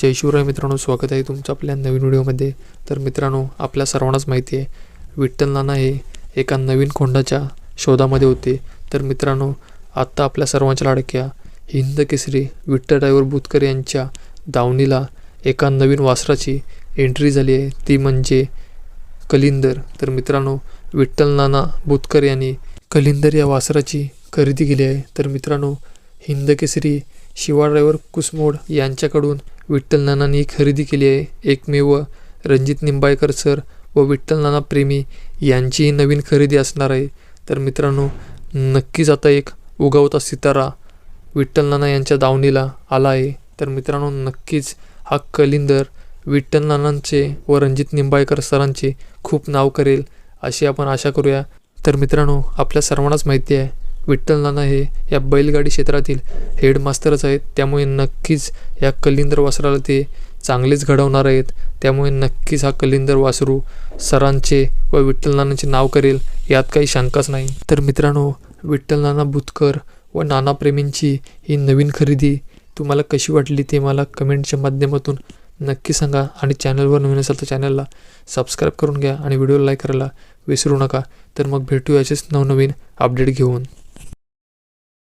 जय शिवराय मित्रांनो स्वागत आहे तुमचं आपल्या नवीन व्हिडिओमध्ये. तर मित्रांनो आपल्या सर्वांनाच माहिती आहे विठ्ठल नाना हे एका नवीन खोंडाच्या शोधामध्ये होते. तर मित्रांनो आत्ता आपल्या सर्वांच्या लाडक्या हिंद केसरी विठ्ठल ड्रायव्हर बुतकर यांच्या दावणीला एका नवीन वासराची एंट्री झाली आहे. ती म्हणजे कलिंदर. तर मित्रांनो विठ्ठल नाना बुतकर यांनी कलिंदर या वासराची खरेदी केली आहे. तर मित्रांनो हिंद केसरी शिवा ड्रायव्हर कुसमोड यांच्याकडून विठ्ठल नानांनी खरेदी केली आहे. एकमेव रणजित निंबाळकर सर व विठ्ठल नाना प्रेमी यांचीही नवीन खरेदी असणार आहे. तर मित्रांनो नक्कीच आता एक उगवता सितारा विठ्ठल नाना यांच्या दावणीला आला आहे. तर मित्रांनो नक्कीच हा कलिंदर विठ्ठल नानांचे व रणजित निंबाळकर सरांचे खूप नाव करेल अशी आपण आशा करूया. तर मित्रांनो आपल्या सर्वांनाच माहिती आहे विठ्ठल नाना हे या बैलगाडी क्षेत्रातील हेडमास्टरच आहेत. त्यामुळे नक्कीच या कलिंदर वासराला ते चांगलेच घडवणार आहेत. त्यामुळे नक्कीच हा कलिंदर वासरू सरांचे व विठ्ठल नानांचे नाव करेल यात काही शंकाच नाही. तर मित्रांनो विठ्ठल नाना बुतकर व नाना प्रेमींची ही नवीन खरेदी तुम्हाला कशी वाटली ते मला कमेंटच्या माध्यमातून नक्की सांगा आणि चॅनलवर नवीन असेल तर चॅनलला सबस्क्राईब करून घ्या आणि व्हिडिओ लाईक करायला विसरू नका. तर मग भेटू याचेच नवनवीन अपडेट घेऊन.